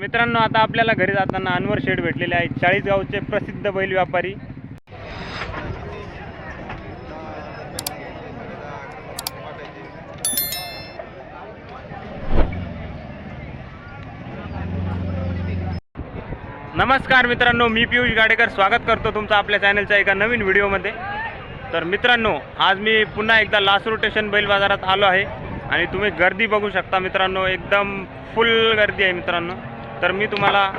मित्रांनो आता आपल्याला घरी जाताना अनवर शेड भेटलेले आहेत. चाळीसगावचे प्रसिद्ध बैल व्यापारी. नमस्कार मित्रांनो मी पियुष गाडेकर. स्वागत करतो तुमचं आपल्या चॅनलच्या एका नवीन व्हिडिओमध्ये. तर मित्रांनो आज मी पुन्हा एकदा लासूर स्टेशन बैल बाजारात आलो आहे. आणि तुम्ही गर्दी बघू शकता मित्रांनो एकदम फुल गर्दी आहे मित्रांनो. तर मी तुम्हाला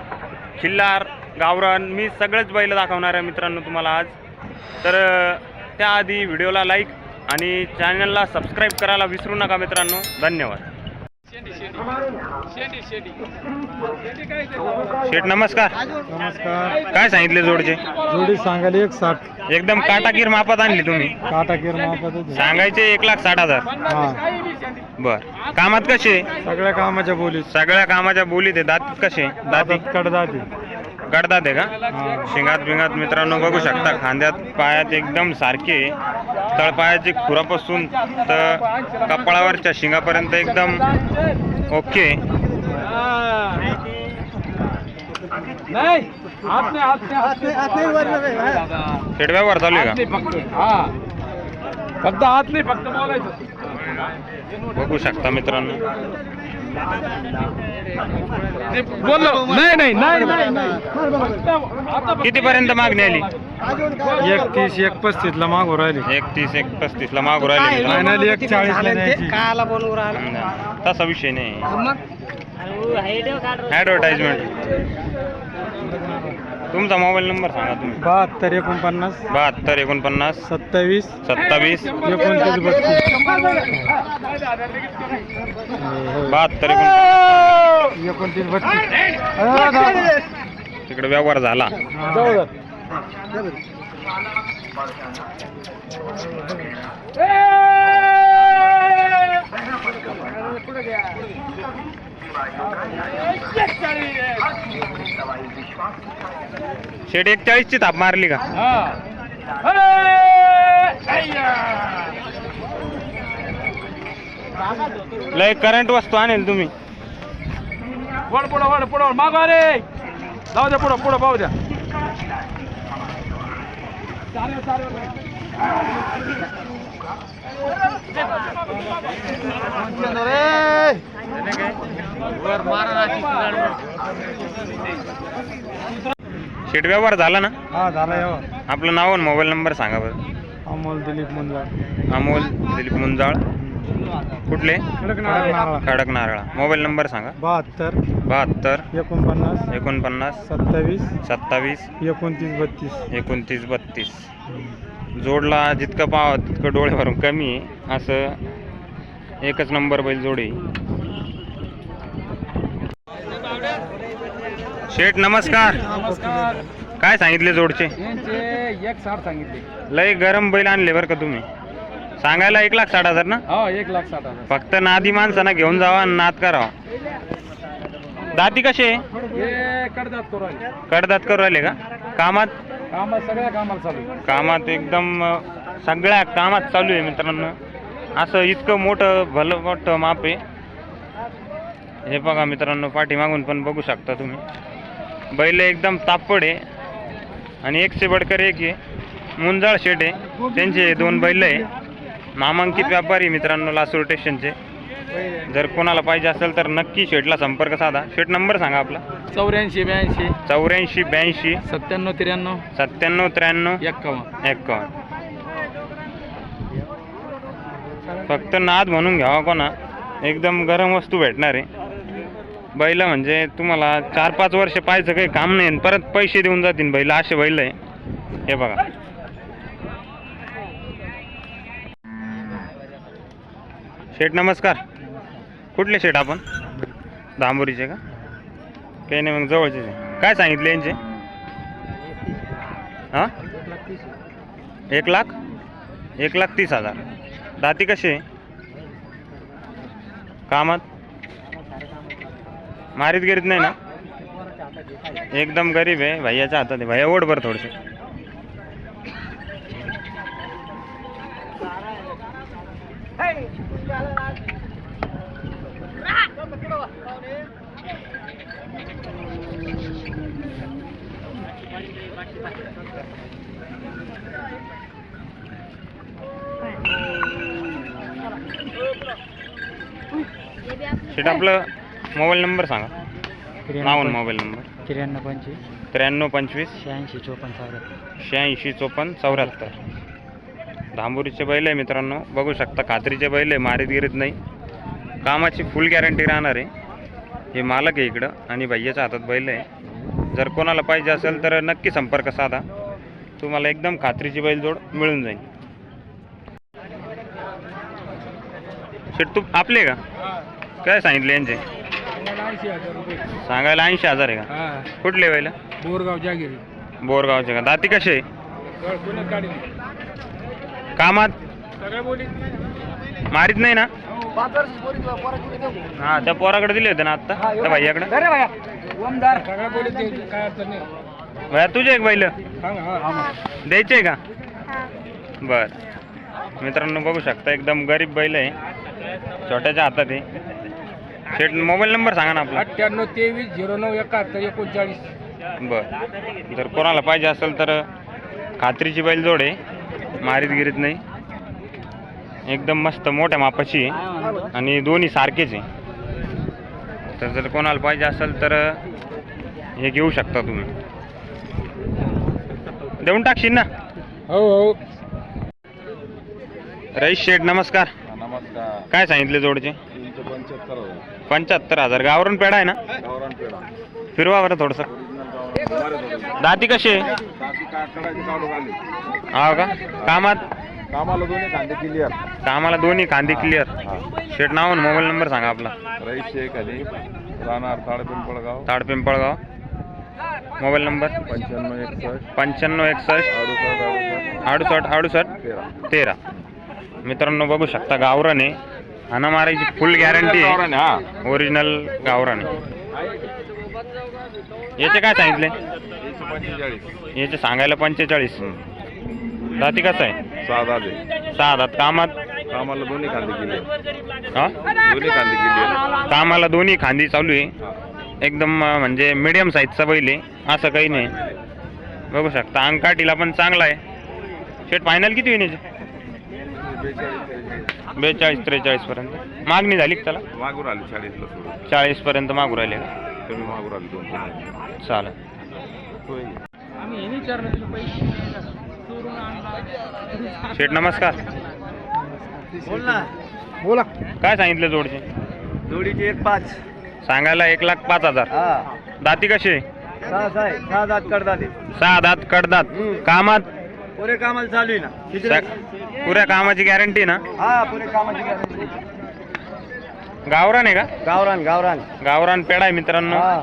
खिल्लार गावरान मी सगळेच बैल दाखवणार आहे मित्रांनो तुम्हाला आज. तर त्याआधी व्हिडिओला लाईक आणि चॅनलला सबस्क्राईब करायला विसरू नका मित्रांनो. धन्यवाद. शेठ नमस्कार. नमस्कार. काय सांगितले जोडचे? जोडी सांगायला एक साठ. एकदम काटाकीर मापात आणली तुम्ही. काटाकीर मापात सांगायचे एक लाख साठ हजार. हा. बर. कामात कसे? सगळ्या कामाच्या बोलीत. सगळ्या कामाच्या बोलीत आहे. दात कसे? दाती? दातात कडदाती. गडदात आहे का? शिंगात बिंगात मित्रांनो बघू शकता खांद्यात पायात एकदम सारखे तळपायाची खुरापासून तर कपाळावरच्या शिंगापर्यंत एकदम ओके शेडव्यावर चालू आहे नाही फक्त. हा. फक्त हात नाही फक्त बोलायचं. का बघू शकता मित्रांनो. बोललो. नाही नाही नाही कितीपर्यंत मागणी आली? एक तीस एक पस्तीस ला मागू राहिली. एक तीस एक पस्तीस ला मागू राहिले. फायनल एक चाळीस ला न्यायची नाही, तसा विषय नाही. ॲडव्हर्टाइजमेंट तुमचा मोबाईल नंबर सांगा तुम्ही. बहात्तर एकोणपन्नास बहात्तर एकोणपन्नास सत्तावीस सत्तावीस एकोणतीस बत्तीस. बहात्तर एकोणपन्नास. एकोणतीस बत्तीस. तिकडे व्यवहार झाला. शेड एकचाळीस ची थाप मारली का हा. हे! लय करंट वस्तू आणेल तुम्ही वळ पुढं वळ पुढं वळ. मागं रे जाऊ द्या पुढं पुढं पाहू द्या शेड व्यवहार झाला ना? हा झाला आपलं नाव आणि मोबाईल नंबर सांगा बरं. अमोल दिलीप मुंजाळ. अमोल दिलीप मुंजाळ. कुठले. खडक नारळा मोबाईल नंबर सांगा. बहात्तर. बहात्तर. एकोणपन्नास. एकोणपन्नास. सत्तावीस. सत्तावीस. एकोणतीस बत्तीस. एकोणतीस बत्तीस. जोडला जितकं पाहावं तितकं डोळे भरून कमी आहे. असं एकच नंबर बैल जोडी. शेठ नमस्कार. नमस्कार. काय सांगितले जोडचे? यांचे एक साठ सांगितले. लय गरम बैल आणले बरं का तुम्ही. सांगायला एक लाख साठ हजार ना? हो एक लाख साठ हजार. फक्त नादी माणसांना घेऊन जावा आणि नाद करावा. दाती कसे हे कडदात करू राहिले. कडदात करू राहिले का? कामात? कामात सगळ्या कामाला चालू आहे. कामात एकदम अ, सगळ्या कामात चालू आहे मित्रांनो. असं इतकं मोठं भलं मोठं माप आहे. हे बघा मित्रांनो पाठीमागून पण बघू शकता तुम्ही. बैल एकदम तापड आहे आणि एकशे बडकर एक आहे. मुंजाळ शेट आहे. त्यांचे दोन बैल आहे. नामांकित व्यापारी मित्रांनो लासूर स्टेशनचे. जर कोणाला पाहिजे असेल तर नक्की शेटला संपर्क साधा. शेट नंबर सांगा आपला. चौऱ्याऐंशी ब्याऐंशी. चौऱ्याऐंशी ब्याऐंशी. सत्त्याण्णव त्र्याण्णव. सत्त्याण्णव त्र्याण्णव. एक्कावन्न. एकावन्न फक्त नाद म्हणून घ्यावा कोणा. एकदम गरम वस्तू भेटणार आहे. बैल म्हणजे तुम्हाला चार पाच वर्ष पाहायचं काही काम नाही आणि परत पैसे देऊन जातील बैल असे बैल आहे. हे बघा. शेठ नमस्कार. कुठले शेठ आपण? धांबोरीचे का? काही नाही मग जवळचे काय सांगितले यांचे? हां? एक लाख? एक लाख तीस हजार. दाती कसे कामात? मारीत गिरीत नाही ना? एकदम गरीब आहे. भैयाच्या हातात आहे भैया ओढ बर थोडस शेट आपलं मोबाईल नंबर सांगा. नाव आणि मोबाईल नंबर. त्र्याण्णव पंचवीस. त्र्याण्णव पंचवीस. शहाऐंशी चोपन्न चौऱ्याहत्तर. शहाऐंशी चोपन्न चौऱ्याहत्तर. धांबुरीचे बैल आहे मित्रांनो. बघू शकता खात्रीचे बैल आहे मारीत गिरीत नाही. कामाची फुल गॅरंटी राहणार आहे. हे मालक आहे इकडं आणि भैयाच्या हातात बैल आहे. जर कोणाला पाहिजे असेल तर नक्की संपर्क साधा. तुम्हाला एकदम खात्रीची बैलजोड मिळून जाईल. शेट तू आपले का? काय सांगितले यांचे? ऐंशी हजार रुपये. सांगायला ऐंशी हजार आहे का? हा. कुठले बैल? बोरगाव जागिरी. बोरगावचे का? दाती कसे? कामात? सगळ्या बोली. मारीत नाही ना? पाच वर्ष देऊ. हा त्या पोराकडे दिले होते ना आता त्या भैयाकडे अरे भाया. ओमदार. सगळ्या बोली द्यायची काय अडचण नाही. भैया तुझे एक बैल. सांग हा हा. द्यायचे आहे का बर. मित्रांनो बघू शकता एकदम गरीब बैल आहे. छोट्याच्या हातात आहे. शेट मोबाईल नंबर सांगा ना आपला. अठ्ठ्याण्णव तेवीस झिरो नऊ एकाहत्तर एकोणचाळीस. बर. जर कोणाला पाहिजे असेल तर खात्रीची बैल जोड आहे. मारीत गिरीत नाही. एकदम मस्त मोठ्या मापाची आहे. आणि दोन्ही सारखेच आहे. तर जर कोणाला पाहिजे असेल तर हे घेऊ शकता तुम्ही. देऊन टाकशील ना? हो हो. रईस शेठ नमस्कार. नमस्कार. काय सांगितले जोडचे? तीनशे पंच्याहत्तर. हजार पंच्याहत्तर हजार. गावरून पेडा आहे ना? गावरान पेढा. फिरवा बरं थोडंसं. दाती कशी आहे? हा का? कामात? कामाला दोन्ही कांदे क्लिअर कामाला दोन्ही कांदे क्लिअर शेट नाव आणि मोबाईल नंबर सांगा आपला. रईस शेख अली राहणार ताळपिंपळगाव ताड पिंपळगाव मोबाईल नंबर? पंच्याण्णव एकसष्ट. पंच्याण्णव एकसष्ट. अडुसष्ट अडुसष्ट. अडुसष्ट अडुसष्ट तेरा. तेरा. मित्रांनो बघू शकता गावराने हाना मारायची फुल गॅरंटी गावरान हा. ओरिजिनल गावराने याचे काय सांगितले? एकशे पंचेचाळीस याचे सांगायला पंचेचाळीस. दाती कसं आहे? सहा दे सहा दात. कामात? कामाला दोन्ही कांदे क्लिअर हा? दोन्ही कांदे क्लिअर कामाला दोन्ही खांदी चालू आहे. एकदम अं, म्हणजे मिडियम साईजचा बैल आहे. असं काही नाही. बघू शकता. अंगकाठीला पण चांगला आहे. शेट फायनल किती होईल याचे बेचाळीस त्रेचाळीस पर्यंत. मागणी झाली का त्याला? मागून आली चाळीसला सोडून चाळीस पर्यंत मागू राहिले. का कमी मागून आली दोन तीन चालेल. आम्ही हे विचारलं तुला पैसे शेठ नमस्कार. बोल ना. बोला. काय सांगितले जोडचे? जोडीचे एक पाच. सांगायला एक लाख पाच हजार. हा. दाती कसे सहा सहा आहे. सहा दात करतात ते. सहा दात कडदात. कामात? पुरे कामाला चालू आहे ना. पुऱ्या कामाची गॅरंटी ना? हा पुरे कामाची गॅरंटी गावरान आहे का? गावरान गावरान. गावरान पेडा आहे मित्रांनो. हा.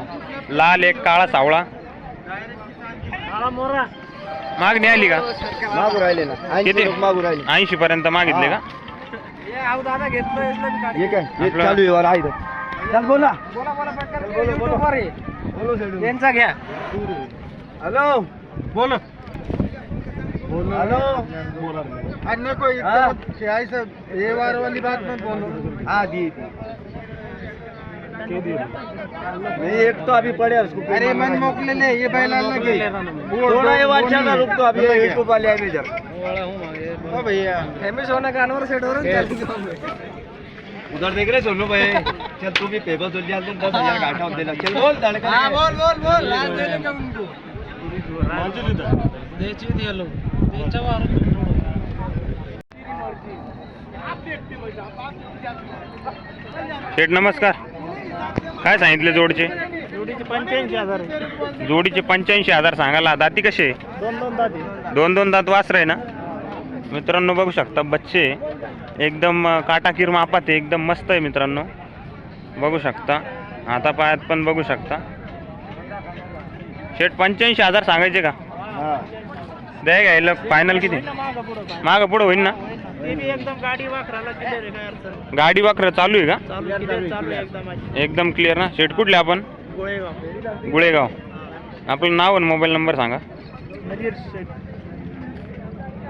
लाल एक काळा सावळा. मागणी आली का? मागू राहिले ना. ऐंशी किती? लोक मागू राहिले. ऐंशी पर्यंत मागितले का? हे काय? हे आपलं- चालू आहे वर आहे इथं. चल बोला. बोला बोला त्यांचा घ्या. हॅलो. बोल. हेलो? अन्य कोई ऐसा ये वार वाली बात मत बोलो. हाँ दी. नहीं एक तो अभी पड़े है उसको अरे मन मोकले ले ये बैला लगे. थोड़ा ये बात चल रुक तो अभी ये यूट्यूब वाले आए इधर ओ भैया फेमस होने का अनवर सेट हो रहा है उधर देख रहे सोनू भाई। चल तू भी पेपर चल जाते दस हजार घाटा होते लग चल बोल धड़का हाँ बोल बोल बोल लास्ट देने का उनको। देची दिया लो देचा वार शेठ नमस्कार. काय सांगितले जोडचे? जोडीचे पंच्याऐंशी हजार आहे. जोडीचे पंच्याऐंशी हजार सांगायला. दाती कसे? दोन दोन दाते. दोन दोन दात वासर आहे ना? मित्रांनो बघू शकता बच्चे. एकदम काटाकीर मापात आहे. एकदम मस्त आहे मित्रांनो. बघू शकता. हातापायात पण बघू शकता. शेठ पंच्याऐंशी हजार सांगायचे का? हा. द्या घ्यायला फायनल किती? मागं पुढं होईल ना. गाडी वाकर चालू आहे का? एकदम क्लिअर ना. शेठ कुठले आपण? गोळेगाव. आपलं नाव आणि मोबाईल नंबर सांगा.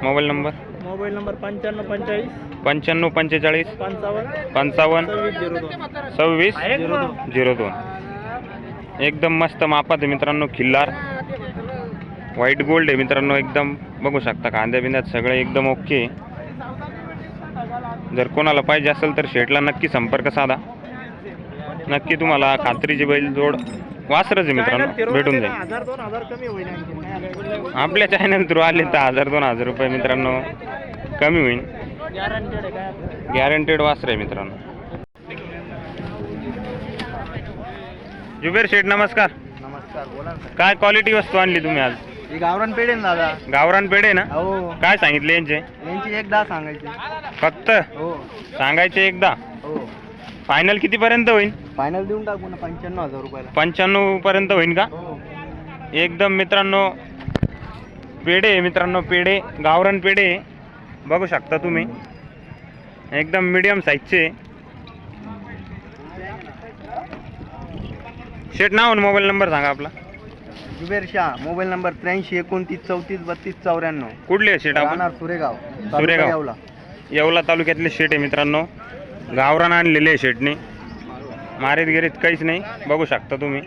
मोबाईल नंबर मोबाईल नंबर पंच्याण्णव पंचेचाळीस. पंच्याण्णव पंचेचाळीस. पंचावन्न. पंचावन्न. सव्वीस झिरो दोन. एकदम मस्त मापात आहे मित्रांनो खिल्लार. व्हाईट गोल्ड आहे. मित्रांनो एकदम बघू शकता कांद्या बिंद्यात सगळं एकदम ओके जर कोणाला पाहिजे असेल तर शेटला नक्की संपर्क साधा. नक्की तुम्हाला खात्रीची बैल जोड वासरच आहे मित्रांनो. भेटून जाईल? आपल्या चॅनल थ्रू आले तर हजार दोन हजार रुपये मित्रांनो. कमी होईल? गॅरंटेड वासर आहे मित्रांनो. जुबेर शेठ नमस्कार. नमस्कार बोला ना. काय क्वालिटी वस्तू आणली तुम्ही आज? ही गावरान पेढे ना दादा. गावरान पेढे ना? हो. काय सांगितले यांचे? यांची एकदा सांगायची. फक्त? हो. सांगायचे एकदा? हो. फायनल कितीपर्यंत होईल? फायनल देऊन टाकू ना पंच्याण्णव हजार रुपयाला. पंच्याण्णव पर्यंत होईल का? हो. एकदम मित्रांनो पेढे मित्रांनो पेढे गावरान पेढे. बघू शकता तुम्ही. एकदम मीडियम साईजचे शेट नाव मोबाईल नंबर सांगा आपला. जुबेर शाह मोबाईल नंबर त्र्याऐंशी एकोणतीस चौतीस बत्तीस चौऱ्याण्णव. कुठले आहे शेट आपण? राहणार सुरेगाव तालुका सुरेगाव. येवला. येवला तालुक्यातले शेट आहे मित्रांनो. गावरान आणलेले आहे शेटने मारीत गिरीत काहीच नाही. बघू शकता तुम्ही.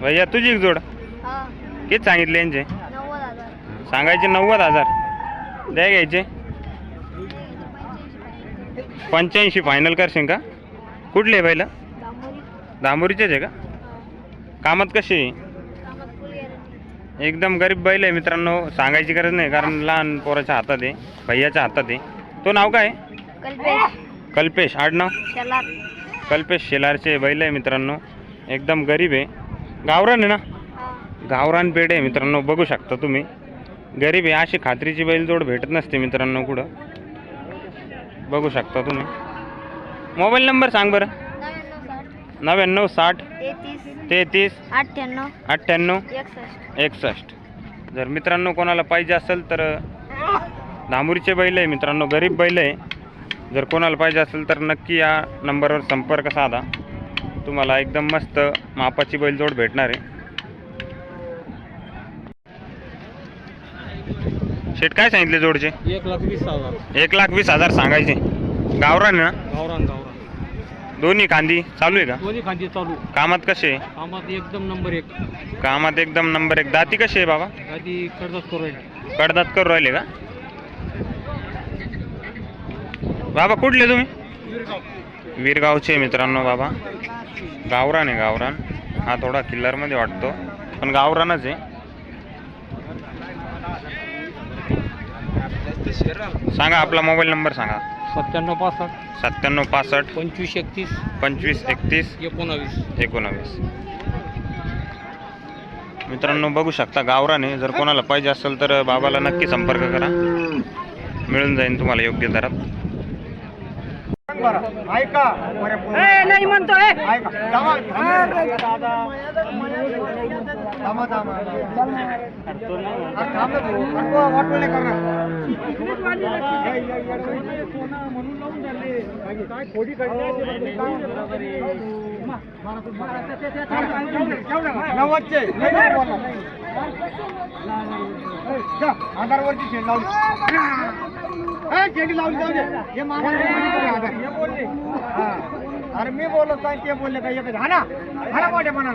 भैया तुझी एक जोड. हा. किती सांगितले यांचे? नव्वद हजार. सांगायचे नव्वद हजार. द्या घ्यायचे. पंच्याऐंशी फायनल करशील का? कुठले आहे पहिलं? दांबोरीचेच आहे का? कामात कशी? आहे एकदम गरीब बैल आहे मित्रांनो सांगायची गरज नाही कारण लहान पोराच्या हातात आहे भैयाच्या हातात आहे. तो नाव काय? कल्पेश. कल्पेश आडनाव कल्पेश शेलारचे बैल आहे मित्रांनो एकदम गरीब आहे. गावरान आहे ना? गावरान पेड आहे मित्रांनो बघू शकता तुम्ही. गरीब आहे अशी खात्रीची बैलजोड भेटत नसते मित्रांनो कुठं. बघू शकता तुम्ही. मोबाईल नंबर सांग बरं. नव्याण्णव साठ तेहतीस तेहतीस अठ्ठ्याण्णव अठ्ठ्याण्णव एकसष्ट. एकसष्ट. जर मित्रांनो कोणाला पाहिजे असेल तर धामुरीचे बैल आहे मित्रांनो गरीब बैल आहे. जर कोणाला पाहिजे असेल तर नक्की या नंबरवर संपर्क साधा. तुम्हाला एकदम मस्त मापाची बैलजोड भेटणार आहे. शेट काय सांगितले जोडचे? एक लाख वीस हजार. एक लाख वीस हजार सांगायचे. गावरान ना? गावरान गावरान. दोन्ही कांदी चालू आहे का? दोन्ही खांदी चालू. कामात कसे आहे? कामात एकदम नंबर एक. कामात एकदम नंबर एक. दाती कशी आहे बाबा? आधी कर्जत करू राहिले. कडदात करू राहिले का? बाबा कुठले तुम्ही? वीरगावचे मित्रांनो बाबा. गावरान आहे गावरान. हा थोडा किल्लरमध्ये वाटतो. पण गावरानच आहे. सांगा आपला मोबाईल नंबर सांगा. सत्त्याण्णव पासष्ट. सत्त्याण्णव पासष्ट. पंचवीस एकतीस. पंचवीस एकतीस. एकोणावीस. एकोणावीस. मित्रांनो बघू शकता गावरान जर कोणाला पाहिजे असेल तर बाबाला नक्की संपर्क करा. मिळून जाईल तुम्हाला योग्य दरात. ऐका. नाही म्हणतोय. ऐका. थांबा. थांबा, थांबा. नाही करणार. नव्वदचे. आधारवरची शेंड लावली शेंडी लावली जाऊ दे. हे हे बोलले हा. अरे मी बोलत नाही ते बोलले काही एकच हा ना हा ना मोठ्या पाहू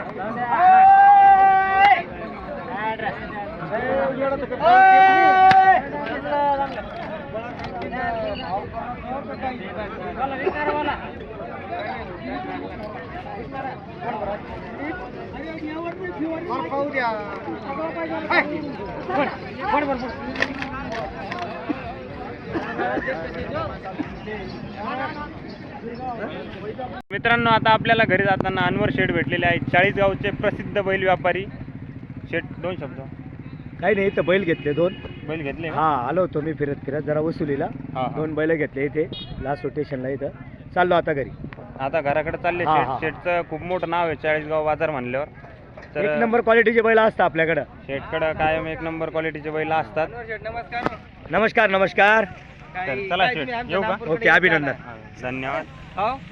मित्रांनो आता आपल्याला घरी जाताना अनवर शेठ भेटलेले आहेत. चाळीस गावचे प्रसिद्ध बैल व्यापारी. शेठ दोन शब्द. काही नाही इथं बैल घेतले दोन. बैल घेतले? हा आलो होतो मी फिरत फिरत जरा वसुलीला. हा, हा. दोन बैल घेतले इथे लास्ट रोटेशनला इथं. चाललो आता घरी. आता घराकडे चालले हा, शेठ. हा. शेठचं खूप मोठं नाव आहे चाळीसगाव बाजार म्हणल्यावर. एक तर नंबर क्वालिटीचे बैल असतात आपल्याकडं. शेठकडं कायम एक नंबर क्वालिटीचे बैल असतात. नमस्कार नमस्कार. तर चला शेठ. येऊ का? ओके अभिनंदन. हा, धन्यवाद. 好。